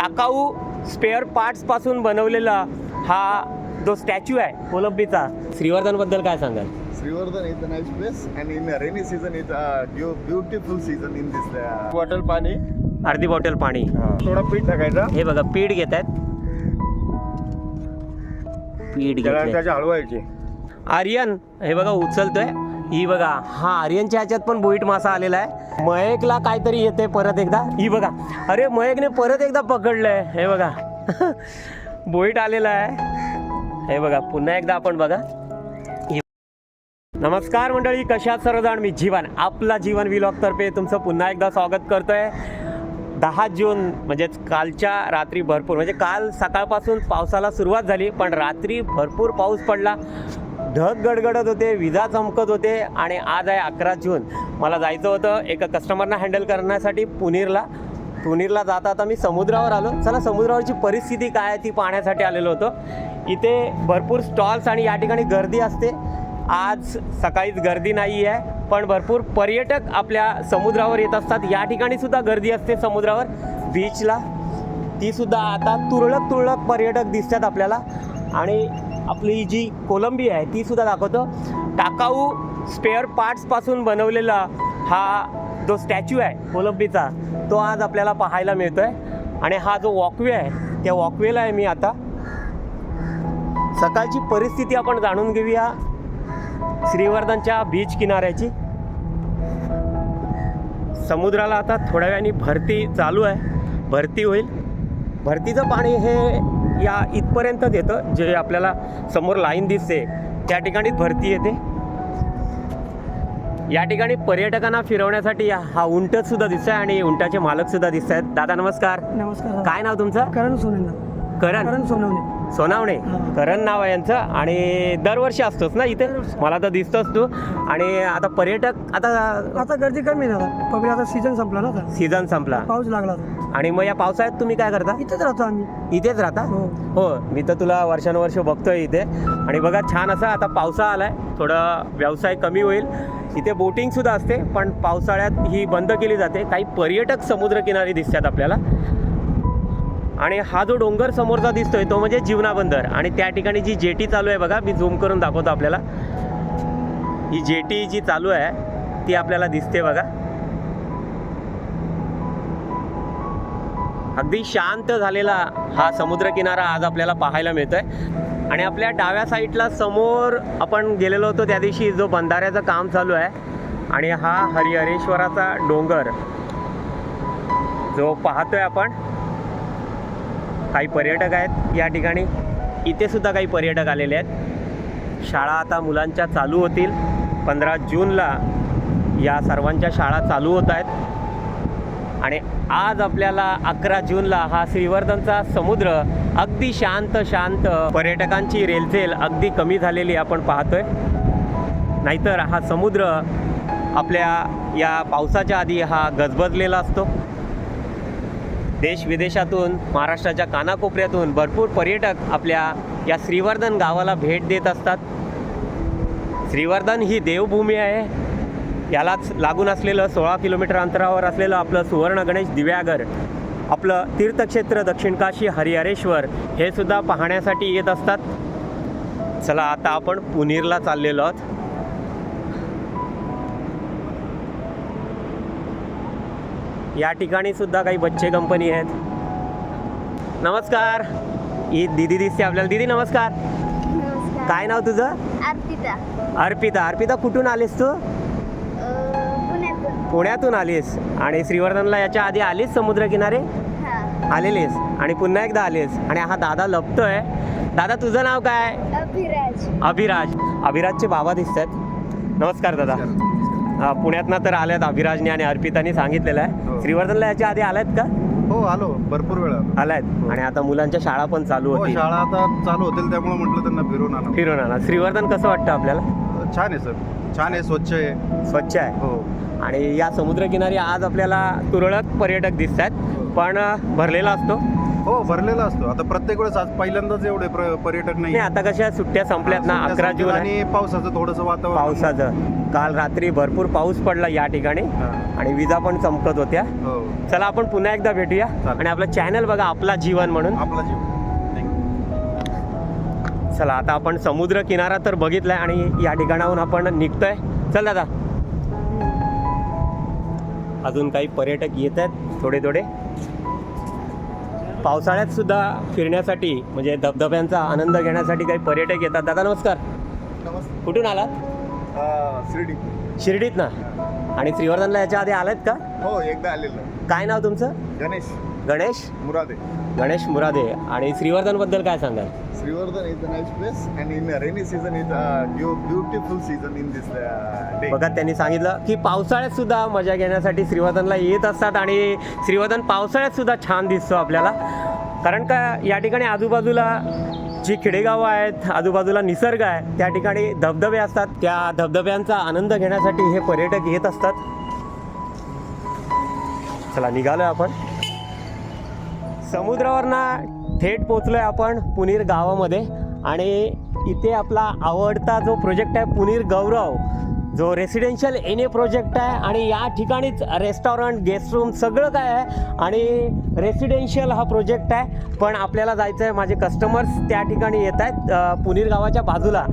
टाकाऊ स्पेअर पार्ट्सपासून बनवलेला हा जो स्टॅच्यू आहे कोलंबीचा. श्रीवर्धनबद्दल काय सांगाल? and in the rainy season, it's a beau- beautiful season in this. Uh, bottle पाणी. अर्धी बॉटल पाणी. थोडा पीठ टाकायचा. हे बघा पीठ घेत आहेत. पीठ. त्याची हलवायची. आर्यन हे बघा उचलतोय. ही बघा. हा आर्यनच्या ह्याच्यात पण बोईट मासा आलेला आहे. मयकला काहीतरी येते परत एकदा. ही बघा. अरे मयकने परत एकदा पकडलंय. हे बघा. बोईट आलेला आहे. हे बघा पुन्हा एकदा आपण बघा. नमस्कार मंडळी कशात सर्वजण? मी जीवन आपला जीवन विलॉग तर्फे तुमचं पुन्हा एकदा स्वागत करतोय. दहा जून म्हणजेच कालच्या रात्री भरपूर म्हणजे काल सकाळपासून पावसाला सुरुवात झाली पण रात्री भरपूर पाऊस पडला. ढग गडगडत होते विजा चमकत होते आणि आज आहे अकरा जून. मला जायचं होतं एका कस्टमरना हँडल करण्यासाठी पुनीरला पुनीरला जाता आता मी समुद्रावर आलो. चला समुद्रावरची परिस्थिती काय आहे ती पाहण्यासाठी आलेलो होतो. इथे भरपूर स्टॉल्स आणि या ठिकाणी गर्दी असते. आज सकाळीच गर्दी नाही आहे पण भरपूर पर्यटक आपल्या समुद्रावर येत असतात. या ठिकाणी सुद्धा गर्दी असते समुद्रावर. बीचला ती सुद्धा आता तुरळक तुरळक पर्यटक दिसतात आपल्याला. आणि आपली जी कोलंबी आहे ती सुद्धा दाखवतो. टाकाऊ स्पेअर पार्ट्सपासून बनवलेला हा जो स्टॅच्यू आहे कोलंबीचा तो आज आपल्याला पाहायला मिळतो आहे आणि हा जो वॉकवे आहे त्या वॉकवेला आहे मी आता. सकाळची परिस्थिती आपण जाणून घेऊया श्रीवर्धनच्या बीच किनाऱ्याची. समुद्राला आता थोड्या वेळाने भरती चालू आहे. भरती होईल. भरतीचं पाणी हे या इथपर्यंतच येतं. जे आपल्याला समोर लाईन दिसते त्या ठिकाणीच भरती येते. या ठिकाणी पर्यटकांना फिरवण्यासाठी हा उंटच सुद्धा दिसतंय आणि उंटाचे मालक सुद्धा दिसत आहेत दादा नमस्कार. नमस्कार काय नाव तुमचं? करण सोनेंद्र करण. करण सोनवणे. सोनावणे. करण नाव आहे यांचं आणि दरवर्षी असतोच ना इथे? मला तर दिसतोच तू. आणि आता पर्यटक आता आता गर्दी कमी दादा पब्लिक आता सीझन संपला ना सीझन संपला. पाऊस लागला आणि मग या पावसाळ्यात तुम्ही काय करता? इथेच राहतो आम्ही. इथेच राहता? हो. हो मी तर तुला वर्षानुवर्ष बघतोय इथे. आणि बघा छान असं आता पावसाळा आलाय. थोडं व्यवसाय कमी होईल. इथे बोटिंग सुद्धा असते पण पावसाळ्यात ही बंद केली जाते. काही पर्यटक समुद्रकिनारी दिसतात आपल्याला. आणि हा जो डोंगर समोरचा दिसतोय तो म्हणजे जीवना बंदर. आणि त्या ठिकाणी जी जेटी चालू आहे बघा मी झूम करून दाखवतो आपल्याला. ही जेटी जी चालू आहे ती आपल्याला दिसते बघा. अगदी शांत झालेला हा समुद्रकिनारा आज आपल्याला पाहायला मिळतोय. आणि आपल्या डाव्या साईडला समोर आपण गेलेलो होतो त्या दिवशी जो बंधाऱ्याचं काम चालू आहे. आणि हा हरिहरेश्वराचा डोंगर जो पाहतोय आपण काही पर्यटक आहेत या ठिकाणी. इथे सुद्धा काही पर्यटक आलेले आहेत. शाळा आता मुलांच्या चालू होतील. पंधरा जूनला या सर्वांच्या शाळा चालू होत आहेत. आणि आज आपल्याला अकरा जूनला हा श्रीवर्धनचा समुद्र अगदी शांत शांत पर्यटकांची रेलचेल अगदी कमी झालेली आपण पाहतोय. नाहीतर हा समुद्र आपल्या या पावसाच्या आधी हा गजबजलेला असतो. देश विदेशातून महाराष्ट्राच्या कानाकोपऱ्यातून भरपूर पर्यटक आपल्या या श्रीवर्धन गावाला भेट देत असतात. श्रीवर्धन ही देवभूमी आहे. यालाच लागून असलेलं सोळा किलोमीटर अंतरावर असलेलं आपलं सुवर्ण गणेश दिव्यागर आपलं तीर्थक्षेत्र दक्षिण काशी हरिहरेश्वर हे सुद्धा पाहण्यासाठी येत असतात. चला आता आपण पुनीरला चाललेलो आहोत. या ठिकाणी सुद्धा काही बच्चे कंपनी आहेत. नमस्कार. ही दिदी दिसते आपल्याला. दिदी नमस्कार. नमस्कार. काय नाव तुझं? अर्पिता. अर्पिता. अर्पिता कुठून आलीस तू? पुण्यातून. आलीस. आणि श्रीवर्धनला याच्या आधी आलीस समुद्रकिनारे? हा. आलेलीस. आणि पुन्हा एकदा आलीस. आणि हा दादा लपतोय. दादा तुझं नाव काय? अभिराज. अभिराज. अभिराजचे बाबा दिसत आहेत नमस्कार दादा. पुण्यातनं तर आल्यात अभिराजने आणि अर्पिताने सांगितलेलं आहे. हो. श्रीवर्धनला याच्या आधी आल्यात का? हो आलो. भरपूर वेळा. आलो. आलायत आणि आता मुलांच्या शाळा पण चालू हो होतील. शाळा आता चालू होतील त्यामुळे म्हटलं त्यांना फिरून आणा. फिरून आणा. श्रीवर्धन कसं वाटतं आपल्याला? छान आहे सर. छान आहे स्वच्छ आहे. स्वच्छ आहे. हो. आणि या समुद्रकिनारी आज आपल्याला तुरळक पर्यटक दिसत आहेत हो. पण भरलेला असतो. हो भरलेला असतो. आता प्रत्येक वेळेस आज पहिल्यांदाच एवढे प्र- पर्यटक नाही. नाही आता कशा सुट्ट्या संपल्यात ना सुट्ट्या अकरा जून. आणि पावसाचं थोडंसं वातावरण. पावसाचं. काल रात्री भरपूर पाऊस पडला या ठिकाणी हा. आणि विजा पण चमकत होत्या. हो. चला आपण पुन्हा एकदा भेटूया. आणि आपलं चॅनल बघा आपला जीवन म्हणून. आपला जीव Thank you. चला आता आपण समुद्र किनारा तर बघितलाय आणि या ठिकाणाहून आपण निघतोय. चल दादा. अजून काही पर्यटक येत आहेत थोडे थोडे. पावसाळ्यात सुद्धा फिरण्यासाठी म्हणजे धबधब्यांचा आनंद घेण्यासाठी काही पर्यटक येतात. दादा नमस्कार. नमस्ते कुठून आलात? शिर्डी. शिर्डीत ना आणि श्रीवर्धनला याच्या आधी आलात का? हो एकदा आलेलं. काय नाव तुमचं? गणेश. गणेश? मुरादे. गणेश मुरादे. आणि श्रीवर्धनबद्दल काय सांगाल? Shrivardhan is a nice place and in rainy season is beautiful season in this बघा त्यांनी सांगितलं की पावसाळ्यात सुद्धा मजा घेण्यासाठी श्रीवर्धनला येत असतात आणि श्रीवर्धन पावसाळ्यात सुद्धा छान दिसतो आपल्याला. कारण का या ठिकाणी आजूबाजूला जी खेडेगावं आहेत आजूबाजूला निसर्ग आहे त्या ठिकाणी धबधबे असतात. त्या धबधब्यांचा आनंद घेण्यासाठी हे पर्यटक येत असतात. चला निघालोय आपण. समुद्रावरनं थेट पोचलोय आपण पुनीर गावामध्ये. आणि इथे आपला आवडता जो प्रोजेक्ट आहे पुनीर गौरव जो रेसिडेन्शियल एन ए प्रोजेक्ट आहे आणि या ठिकाणीच रेस्टॉरंट गेस्ट रूम सगळं काय आहे आणि रेसिडेन्शियल हा प्रोजेक्ट आहे. पण आपल्याला जायचं आहे माझे कस्टमर्स त्या ठिकाणी येत आहेत पुनीर गावाच्या बाजूला.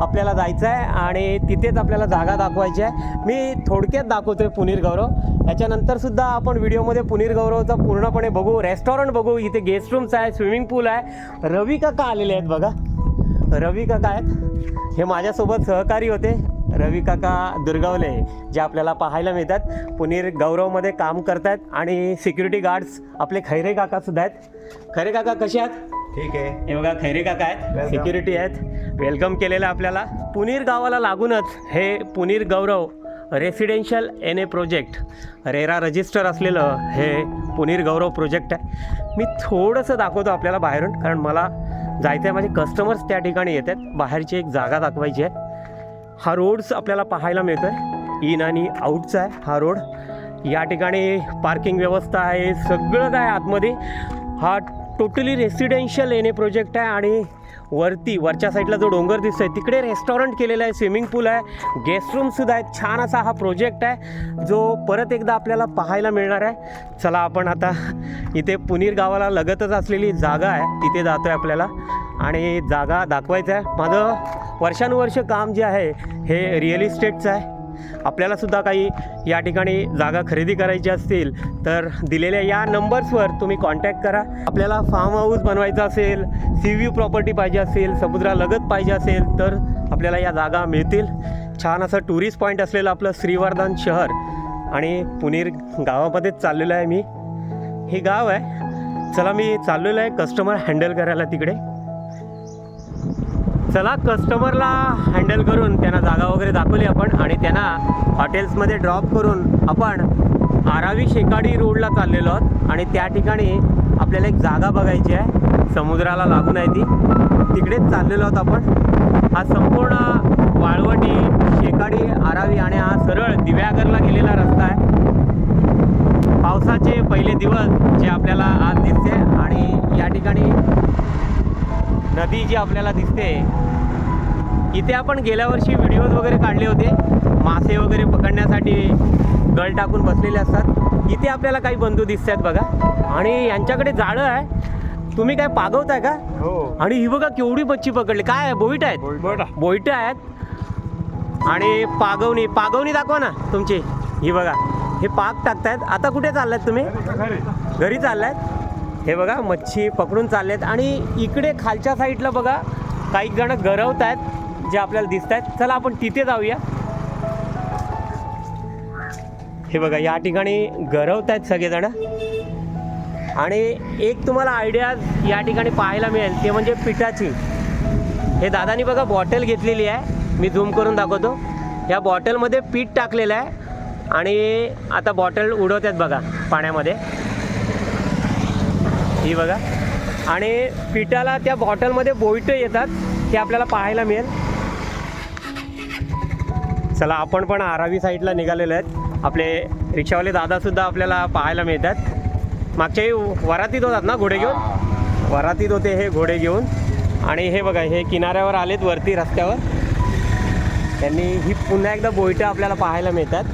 आपल्याला जायचं आहे आणि तिथेच आपल्याला जागा दाखवायची आहे. मी थोडक्यात दाखवतोय पुनीर गौरव. याच्यानंतर सुद्धा आपण व्हिडिओमध्ये पुनीर गौरवचा पूर्णपणे बघू रेस्टॉरंट बघू. इथे गेस्ट रूम्स आहे स्विमिंग पूल आहे. रवी काका आलेले आहेत बघा. रवी काका आहेत. हे माझ्यासोबत सहकारी होते. रवी काका दुर्गावले जे आपल्याला पाहायला मिळतात. पुनीर गौरवमध्ये काम करतात आणि सिक्युरिटी गार्ड्स आपले खैरे काका सुद्धा आहेत. खैरे काका कसे आहेत? ठीक आहे. हे बघा खैरे काका आहेत. सिक्युरिटी आहेत. वेलकम केलेलं आहे आपल्याला. पुनीर गावाला लागूनच हे Punir Gaurav residential N A project RERA register असलेलं हे पुनीर गौरव प्रोजेक्ट आहे. मी थोडंसं दाखवतो आपल्याला बाहेरून कारण मला जायचं आहे माझे कस्टमर्स त्या ठिकाणी येत आहेत. बाहेरची एक जागा दाखवायची आहे. हा रोड्स आपल्याला पाहायला मिळतो आहे इन आणि आऊटचा आहे हा रोड. या ठिकाणी पार्किंग व्यवस्था आहे सगळं काय आतमध्ये. हा totally residential N A project आहे आणि वरती वरच्या साईडला जो डोंगर दिसतोय तिकडे रेस्टॉरंट केलेलं आहे स्विमिंग पूल आहे. गेस्ट रूमसुद्धा आहेत. छान असा हा प्रोजेक्ट आहे जो परत एकदा आपल्याला पाहायला मिळणार आहे. चला आपण आता इथे पुनीर गावाला लगतच असलेली जागा आहे. तिथे जातो आहे आपल्याला. आणि जागा दाखवायचं आहे. माझं वर्षानुवर्ष काम जे आहे हे रिअल इस्टेटचं आहे. आपल्याला सुद्धा काही या ठिकाणी जागा खरेदी करायची असतील तर दिलेल्या या नंबर्सवर तुम्ही कॉन्टॅक्ट करा. आपल्याला फार्म हाऊस बनवायचं असेल सी व्ह्यू प्रॉपर्टी पाहिजे असेल समुद्रालगत पाहिजे असेल तर आपल्याला या जागा मिळतील. छान असं टुरिस्ट पॉईंट असलेलं आपलं श्रीवर्धन शहर आणि पुनीर गावामध्येच चाललेलं आहे मी. हे गाव आहे. चला मी चाललेलो आहे. कस्टमर हँडल करायला तिकडे. चला कस्टमरला हँडल करून त्यांना जागा वगैरे दाखवली आपण आणि त्यांना हॉटेल्समध्ये ड्रॉप करून आपण आरावी शेकाडी रोडला चाललेलो आहोत. आणि त्या ठिकाणी आपल्याला एक जागा बघायची आहे. समुद्राला लागून आहे ती. तिकडेच चाललेलो आहोत आपण. हा संपूर्ण वाळवटी शेकाडी आरावी आणि हा सरळ दिव्यागरला गेलेला रस्ता आहे. पावसाचे पहिले दिवस जे आपल्याला आज दिसते. आणि या ठिकाणी नदी जी आपल्याला दिसते इथे आपण गेल्या वर्षी व्हिडिओज वगैरे काढले होते. मासे वगैरे पकडण्यासाठी गळ टाकून बसलेले असतात. इथे आपल्याला काही बंधू दिसत आहेत बघा. आणि यांच्याकडे जाळं आहे. तुम्ही काय पागवताय का? हो. आणि ही बघा केवढी मच्छी पकडली. काय आहे? बोईट आहेत? बोईट. आहेत. आणि पागवणी. पागवणी दाखवा ना तुमची. ही बघा. हे पाक टाकतायत. आता कुठे चाललायत तुम्ही? घरी चाललायत? हे बघा मच्छी पकडून चाललेत. आणि इकडे खालच्या साईडला बघा काही जण गरवत आहेत जे आपल्याला दिसत आहेत चला आपण तिथे जाऊया. हे बघा या ठिकाणी गरवत आहेत सगळेजण. आणि एक तुम्हाला आयडिया या ठिकाणी पाहायला मिळेल ते म्हणजे पिठाची. हे दादानी बघा बॉटल घेतलेली आहे. मी झूम करून दाखवतो. या बॉटलमध्ये पीठ टाकलेलं आहे. आणि आता बॉटल उडवत आहेत बघा पाण्यामध्ये. ही बघा. आणि पिठाला त्या बॉटलमध्ये बोईटं येतात ते आपल्याला पाहायला मिळेल. चला आपण पण आरावी साईडला निघालेलो आहेत. आपले रिक्षावाले दादासुद्धा आपल्याला पाहायला मिळतात. मागच्या वरातीत होतात ना घोडे घेऊन? वरातीत होते हे घोडे घेऊन. आणि हे बघा हे किनाऱ्यावर आलेत वरती रस्त्यावर. त्यांनी ही पुन्हा एकदा बोईटं आपल्याला पाहायला मिळतात.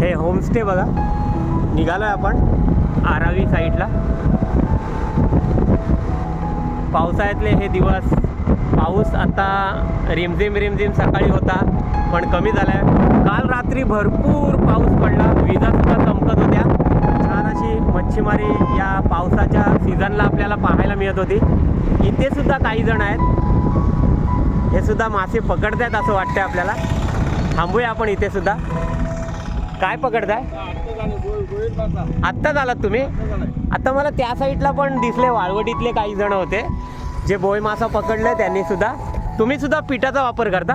हे होमस्टे बघा. निघालो आहे आपण आरावी साईडला. पावसाळ्यातले हे दिवस पाऊस आता रिमझिम रिमझिम सकाळी होता पण कमी झाला आहे काल रात्री भरपूर पाऊस पडला विजासुद्धा चमकत होत्या. छान अशी मच्छीमारी या पावसाच्या सीझनला आपल्याला पाहायला मिळत होती. इथे सुद्धा काही जण आहेत. हे सुद्धा मासे पकडतायत असं वाटतंय आपल्याला. थांबूया आपण इथे सुद्धा. काय पकडताय? आत्ताच आलात तुम्ही? आता मला त्या साईडला पण दिसले वाळवटीतले काही जण होते. जे बोय मासा पकडले त्यांनी सुद्धा. तुम्ही सुद्धा पिठाचा वापर करता?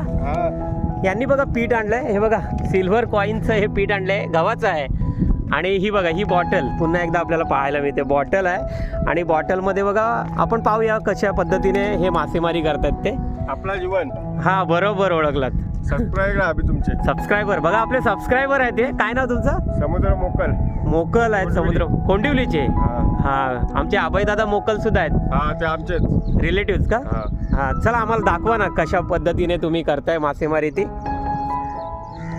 यांनी बघा पीठ आणलंय. हे बघा सिल्वर कॉईनचं हे पीठ आणलंय. गव्हाचं आहे. आणि ही बघा ही बॉटल. पुन्हा एकदा आपल्याला पाहायला मिळते. बॉटल आहे. आणि बॉटलमध्ये बघा आपण पाहूया कशा पद्धतीने हे मासेमारी करतात ते. आपला जीवन. हा बरोबर ओळखलात. सबस्क्राईब अभि तुमचे. सबस्क्रायबर बघा आपले सबस्क्रायबर आहे ते काय नाव तुमचं? समुद्र मोकल. मोकल आहेत समुद्र. कोंडिवलीचे हा. हा आमचे आबाई दादा मोकल सुद्धा आहेत. हा ते आमचेच. रिलेटिव्ह का? हा. हा चला आम्हाला दाखवा ना कशा पद्धतीने तुम्ही करताय मासेमारी ती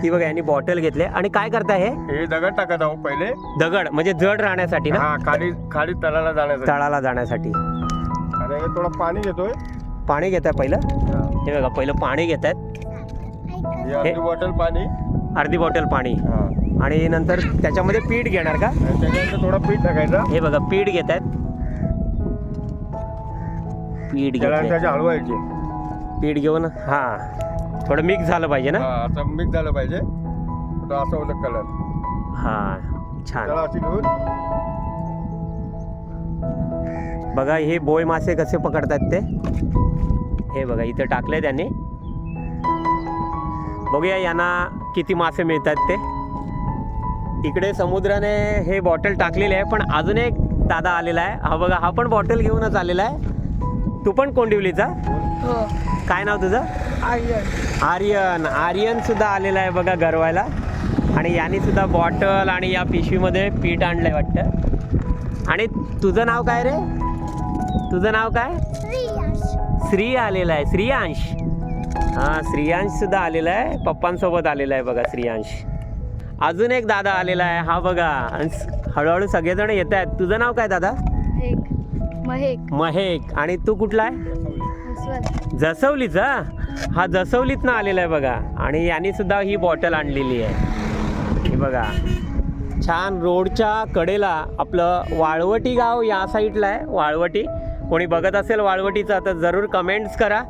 ही बघा यांनी बॉटल घेतले. आणि काय करताय हे? हे दगड टाकत आहो पहिले. दगड म्हणजे जड राहण्यासाठी ना? हा खाली खाली तळाला जाण्यासाठी. तळाला जाण्यासाठी. आणि हे थोडं पाणी घेतोय. पाणी घेत आहे पहिलं? हा. हे बघा पहिलं पाणी घेत आहेत अर्धी बॉटल पाणी. अर्धी बॉटल पाणी. आणि नंतर त्याच्यामध्ये पीठ घेणार का? त्याच्यानंतर थोडं पीठ टाकायचं. हे बघा पीठ घेत आहेत पीठ त्याचे हलवायचे पीठ घेऊन हा. थोडं मिक्स झालं पाहिजे ना? आता मिक्स झालं पाहिजे. असं होतं कलर हा छान. अशी घेऊन. बघा हे बोय मासे कसे पकडतात ते. हे बघा इथे टाकले त्यांनी. बघूया यांना किती मासे मिळतात ते. इकडे समुद्राने हे बॉटल टाकलेली आहे पण अजून एक दादा आलेला आहे. हा बघा हा पण बॉटल घेऊनच आलेला आहे. तू पण कोंडिवलीचा? हो. काय नाव तुझं? आर्यन. आर्यन. सुद्धा आलेला आहे बघा गरवायला. आणि यांनी सुद्धा बॉटल आणि या पिशवीमध्ये पीठ आणलंय वाटतं. आणि तुझं नाव काय रे? तुझं नाव काय? श्री आलेला आहे श्रियांश. हा श्रियांश सुद्धा आलेला आहे. पप्पांसोबत आलेला आहे बघा श्रियांश. अजून एक दादा आलेला आहे. हा बघा हळूहळू सगळेजण येत आहेत. तुझं नाव काय दादा? महेक. महेक. आणि तू कुठला आहे? जसवलीचा हा जसवलीतनं आलेला आहे बघा. आणि यांनी सुद्धा ही बॉटल आणलेली आहे. हे बघा. छान रोडच्या कडेला आपलं वाळवटी गाव या साईडला आहे. वाळवटी. कोणी बघत असेल वाळवटीचं तर जरूर कमेंट्स करा.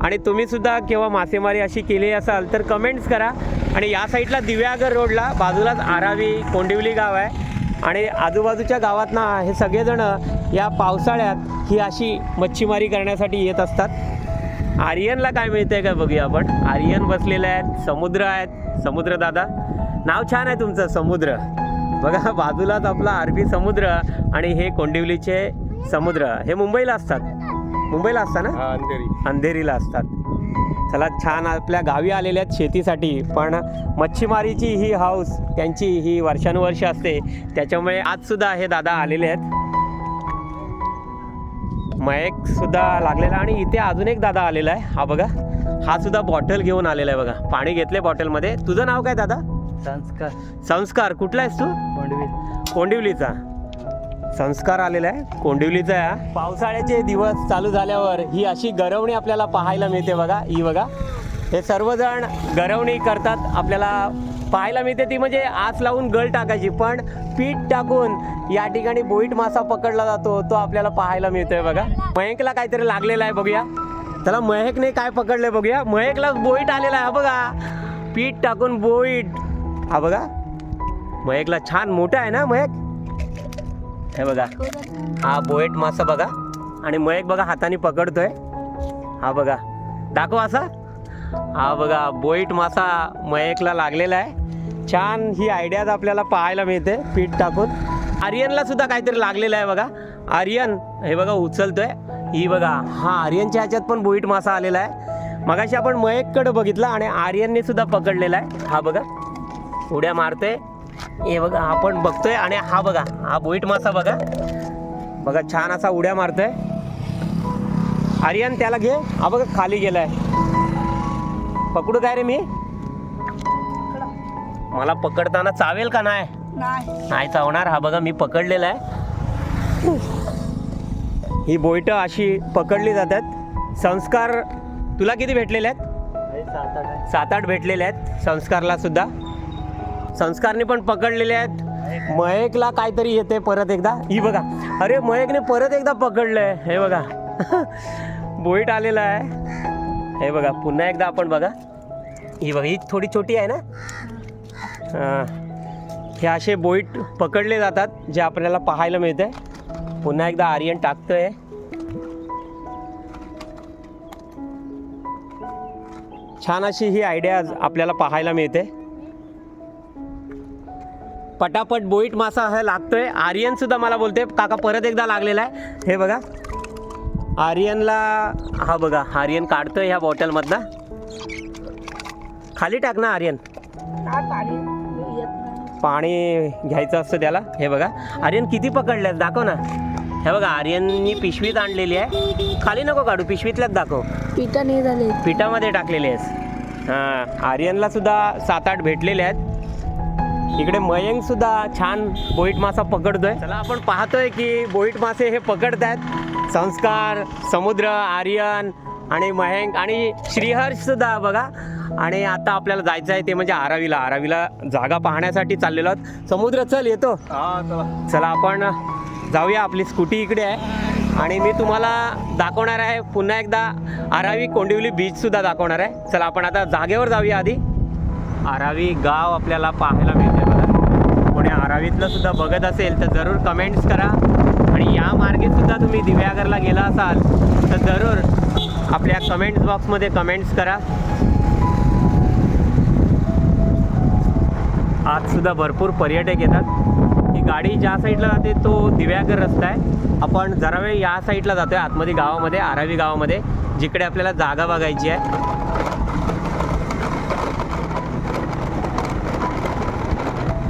आणि तुम्हीसुद्धा केव्हा मासेमारी अशी केली असाल तर कमेंट्स करा. आणि या साईडला दिव्यागर रोडला बाजूलाच आरावी कोंडिवली गाव आहे. आणि आजूबाजूच्या गावात ना हे सगळेजण या पावसाळ्यात ही अशी मच्छीमारी करण्यासाठी येत असतात. आर्यनला काय मिळतंय का बघूया आपण? आर्यन बसलेले आहेत समुद्र आहेत. समुद्र दादा नाव छान आहे तुमचं समुद्र. बघा बाजूलाच आपला अरबी समुद्र आणि हे कोंडिवलीचे समुद्र. हे मुंबईला असतात. मुंबईला असतात ना? हा अंधेरी. अंधेरीला असतात. चला छान आपल्या गावी आलेले आहेत शेतीसाठी पण मच्छीमारीची ही हाऊस त्यांची ही वर्षानुवर्ष असते. त्याच्यामुळे आज सुद्धा हे दादा आलेले आहेत. मयक सुद्धा लागलेला आणि इथे अजून एक दादा आलेला आहे. हा बघा हा सुद्धा बॉटल घेऊन आलेला आहे बघा. पाणी घेतले बॉटलमध्ये. तुझं नाव काय दादा? संस्कार. संस्कार. कुठला आहेस तू? कोंडिवलीचा. संस्कार आलेला आहे. कोंडिवलीचा आहे पावसाळ्याचे दिवस चालू झाल्यावर ही अशी गरवणी आपल्याला पाहायला मिळते बघा. ही बघा. हे सर्वजण गरवणी करतात आपल्याला पाहायला मिळते. ती म्हणजे आस लावून गळ टाकायची. पण पीठ टाकून या ठिकाणी बोईट मासा पकडला जातो तो आपल्याला पाहायला मिळतोय बघा. मयंकला काहीतरी लागलेला आहे बघूया. त्याला महेकने काय पकडलंय बघूया. महेकला बोईट आलेला आहे हा बघा. पीठ टाकून बोईट. हा बघा. महेकला छान मोठा आहे ना महेक हे बघा. हा बोएट मासा बघा. आणि मयक बघा हाताने पकडतोय. हा बघा. दाखव असा. हा बघा बोईट मासा मयकला लागलेला आहे. छान ही आयडियाज आपल्याला पाहायला मिळते पीठ टाकून. आर्यनला सुद्धा काहीतरी लागलेलं आहे बघा. आर्यन हे बघा उचलतोय. ही बघा हा आर्यनच्या ह्याच्यात पण बोईट मासा आलेला आहे. मगाशी आपण मयककडे बघितला आणि आर्यनने सुद्धा पकडलेला आहे. हा बघा. उड्या मारतोय. हे बघा आपण बघतोय आणि हा बघा हा बोईट मासा बघा. बघा छान असा उड्या मारतोय. आर्यन त्याला घे. हा बघा खाली गेलाय. पकडू काय रे मी? मला पकडताना चावेल का नाही? नाही. चावणार. हा बघा मी पकडलेला आहे. ही बोईट अशी पकडली जातात. संस्कार तुला किती भेटलेले आहेत? सात आठ भेटलेले आहेत. संस्कारला सुद्धा. संस्कारने पण पकडलेले आहेत. महेकला काहीतरी येते परत एकदा. ही बघा. अरे महेकने परत एकदा पकडलंय. हे बघा. बोईट आलेला आहे. हे बघा पुन्हा एकदा आपण बघा. ही बघा ही थोडी छोटी आहे ना? हे. असे बोईट पकडले जातात जे आपल्याला पाहायला मिळते पुन्हा एकदा आर्यन टाकतोय. छान अशी ही आयडिया आपल्याला पाहायला मिळते. पटापट बोईट मासा हा लागतोय. आर्यन सुद्धा मला बोलते काका परत एकदा लागलेला आहे. हे बघा. आर्यनला हा बघा आर्यन काढतोय ह्या बॉटलमधनं. खाली टाक ना आर्यन. पाणी घ्यायचं असतं त्याला. हे बघा. आर्यन किती पकडल्यात दाखव ना. हे बघा आर्यननी पिशवीत आणलेली आहे. खाली नको काढू पिशवीतल्याच दाखव. पिठा नाही झाले. पिठामध्ये टाकलेले आहेस हां आर्यनला सुद्धा सात आठ भेटलेले आहेत. इकडे मयंक सुद्धा छान बोईट मासा पकडतोय. चला आपण पाहतोय की बोईट मासे हे पकडतायत. संस्कार समुद्र आर्यन आणि मयंक आणि श्रीहर्ष सुद्धा बघा. आणि आता आपल्याला जायचं आहे ते म्हणजे आरावीला. आरावीला जागा पाहण्यासाठी चाललेलो आहोत. समुद्र चल येतो. हा चला. चला आपण जाऊया आपली स्कूटी इकडे आहे. आणि मी तुम्हाला दाखवणार आहे पुन्हा एकदा आरावी कोंडिवली बीच सुद्धा दाखवणार आहे. चला आपण आता जागेवर जाऊया आधी. आरावी गाव आपल्याला पाहायला मिळते बघा सुद्धा बघत असेल तर जरूर कमेंट्स करा. आणि या मार्गे सुद्धा तुम्ही दिव्यागरला गेला असाल तर जरूर आपल्या कमेंट्स बॉक्समध्ये कमेंट्स करा. आजसुद्धा भरपूर पर्यटक येतात. ही गाडी ज्या साईडला जाते तो दिव्यागर रस्ता आहे. आपण जरा वेळ या साईडला जातोय आतमध्ये गावामध्ये आरावी गावामध्ये जिकडे आपल्याला जागा बघायची आहे.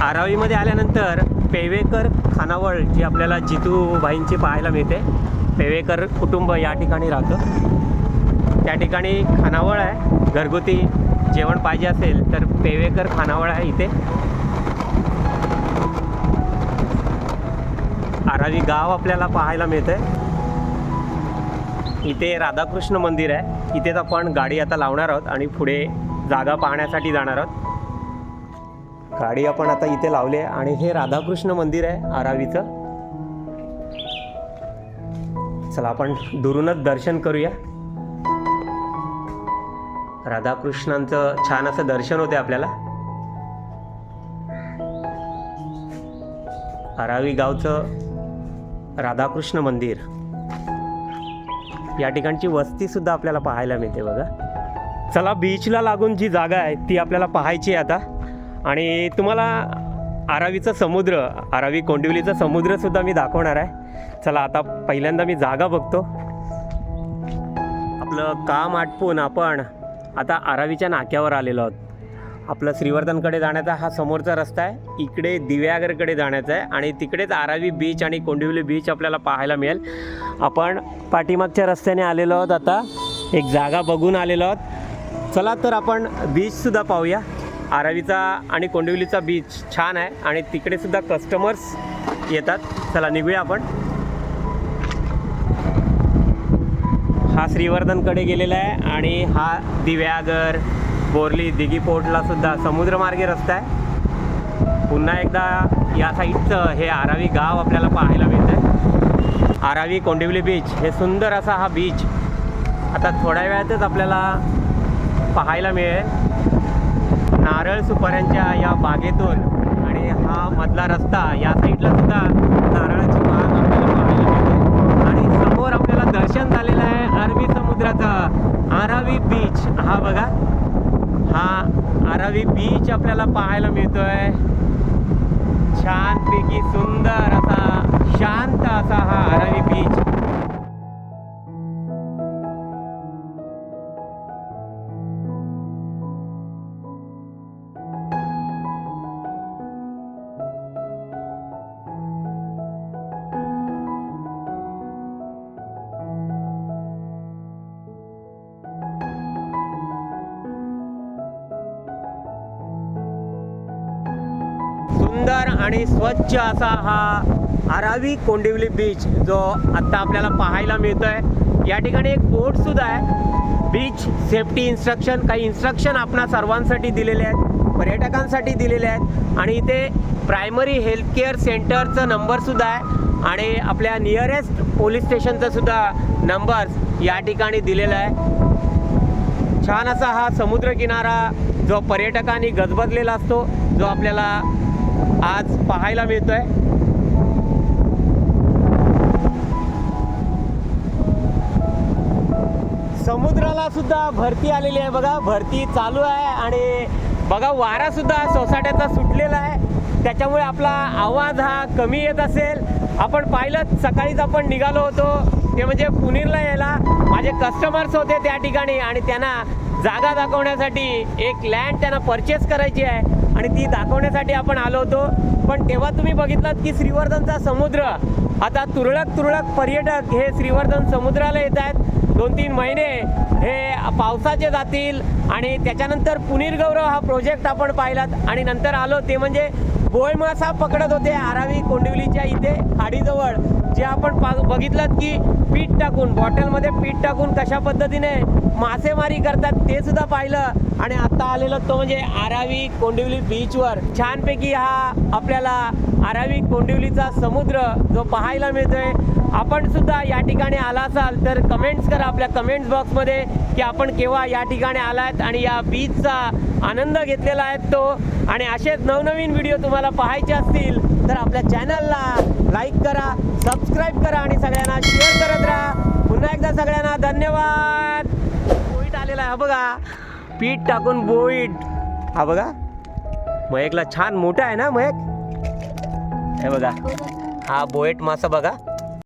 आरावीमध्ये आल्यानंतर पेवेकर खानावळ जी आपल्याला जितूबाईंची पाहायला मिळते पेवेकर कुटुंब या ठिकाणी राहतं. त्या ठिकाणी खानावळ आहे. घरगुती जेवण पाहिजे असेल तर पेवेकर खानावळ आहे इथे. आरावी गाव आपल्याला पाहायला मिळतं इथे राधाकृष्ण मंदिर आहे. इथेच आपण गाडी आता लावणार आहोत आणि पुढे जागा पाहण्यासाठी जाणार आहोत. गाडी आपण आता इथे लावली आहे आणि हे राधाकृष्ण मंदिर आहे आरावीचं. चला आपण दुरूनच दर्शन करूया. राधाकृष्णांचं छान असं दर्शन होते आपल्याला. आरावी गावचं राधाकृष्ण मंदिर. या ठिकाणची वस्ती सुद्धा आपल्याला पाहायला मिळते बघा. चला बीचला लागून जी जागा आहे ती आपल्याला पाहायची आहे आता. आणि तुम्हाला आरावीचा समुद्र आरावी कोंडिवलीचा समुद्रसुद्धा मी दाखवणार आहे. चला आता पहिल्यांदा मी जागा बघतो. आपलं काम आटपून आपण आता आरावीच्या नाक्यावर आलेलो आहोत. आपलं श्रीवर्धनकडे जाण्याचा हा समोरचा रस्ता आहे. इकडे दिव्यागरकडे जाण्याचा आहे आणि तिकडेच आरावी बीच आणि कोंडिवली बीच आपल्याला पाहायला मिळेल. आपण पाठीमागच्या रस्त्याने आलेलो आहोत आता. एक जागा बघून आलेलो आहोत. चला तर आपण बीचसुद्धा पाहूया. आरावीचा आणि कोंडिवलीचा बीच छान आहे आणि तिकडे सुद्धा कस्टमर्स येतात. चला निघूया आपण. हा श्रीवर्धनकडे गेलेला आहे आणि हा दिव्यागर बोरली दिघी पोर्टला सुद्धा समुद्रमार्गे रस्ता आहे. पुन्हा एकदा या साईडचं हे आरावी गाव आपल्याला पाहायला मिळतं आरावी कोंडिवली बीच हे सुंदर असा हा बीच आता थोड्या वेळातच आपल्याला पाहायला मिळेल. नारळ सुपाऱ्यांच्या या बागेतून आणि हा मधला रस्ता या साईडला सुद्धा नारळाची बाग आपल्याला पाहायला मिळते. आणि समोर आपल्याला दर्शन झालेलं आहे अरबी समुद्राचा. आरावी बीच. हा बघा. हा आरावी बीच आपल्याला पाहायला मिळतोय. छानपैकी सुंदर असा शांत असा हा आरावी बीच. आणि स्वच्छ असा हा आरावी कोंडिवली बीच जो आत्ता आपल्याला पाहायला मिळतो आहे या ठिकाणी एक बोर्ड सुद्धा आहे. बीच सेफ्टी इन्स्ट्रक्शन काही इन्स्ट्रक्शन आपणा सर्वांसाठी दिलेले आहेत पर्यटकांसाठी दिलेले आहेत. आणि इथे प्रायमरी हेल्थ केअर सेंटरचा नंबरसुद्धा आहे. आणि आपल्या नियरेस्ट पोलीस स्टेशनचा सुद्धा नंबर या ठिकाणी दिलेला आहे. छान असा हा समुद्रकिनारा जो पर्यटकांनी गजबजलेला असतो जो आपल्याला आज पाहायला मिळतोय. समुद्राला सुद्धा भरती आलेली आहे बघा. भरती चालू आहे आणि बघा वारा सुद्धा सोसाट्याचा सुटलेला आहे. त्याच्यामुळे आपला आवाज हा कमी येत असेल. आपण पाहिलं सकाळीच आपण निघालो होतो. ते म्हणजे पुनीरला यायला. माझे कस्टमर्स होते त्या ठिकाणी आणि त्यांना जागा दाखवण्यासाठी एक लँड त्यांना परचेस करायची आहे. आणि ती दाखवण्यासाठी आपण आलो होतो. पण तेव्हा तुम्ही बघितलात की श्रीवर्धनचा समुद्र आता तुरळक तुरळक पर्यटक हे श्रीवर्धन समुद्राला येत आहेत दोन तीन महिने हे पावसाचे जातील आणि त्याच्यानंतर पुनीर गौरव हा प्रोजेक्ट आपण पाहिलात. आणि नंतर आलो ते म्हणजे बोळमासा पकडत होते आरावी कोंडिवलीच्या इथे खाडीजवळ. जे आपण पा बघितलं की पीठ टाकून बॉटलमध्ये पीठ टाकून कशा पद्धतीने मासेमारी करतात ते सुद्धा पाहिलं. आणि आता आलेलो तो म्हणजे आरावी कोंडिवली बीचवर. छानपैकी हा आपल्याला आरावी कोंडिवलीचा समुद्र जो पाहायला मिळतोय. आपण सुद्धा या ठिकाणी आला असाल तर कमेंट्स करा आपल्या कमेंट्स बॉक्समध्ये की आपण केव्हा या ठिकाणी आलात आणि या बीचचा आनंद घेतलेला आहे तो. आणि असेच नवनवीन व्हिडिओ तुम्हाला पाहायचे असतील तर आपल्या चॅनलला लाईक करा सबस्क्राईब करा आणि सगळ्यांना शेअर करत राहा. पुन्हा एकदा सगळ्यांना धन्यवाद. बोईट आलेला आहे हा बघा. पीठ टाकून बोईट. हा बघा. मयकला छान मोठा आहे ना मयक? हे बघा. हा बोएट मासा बघा.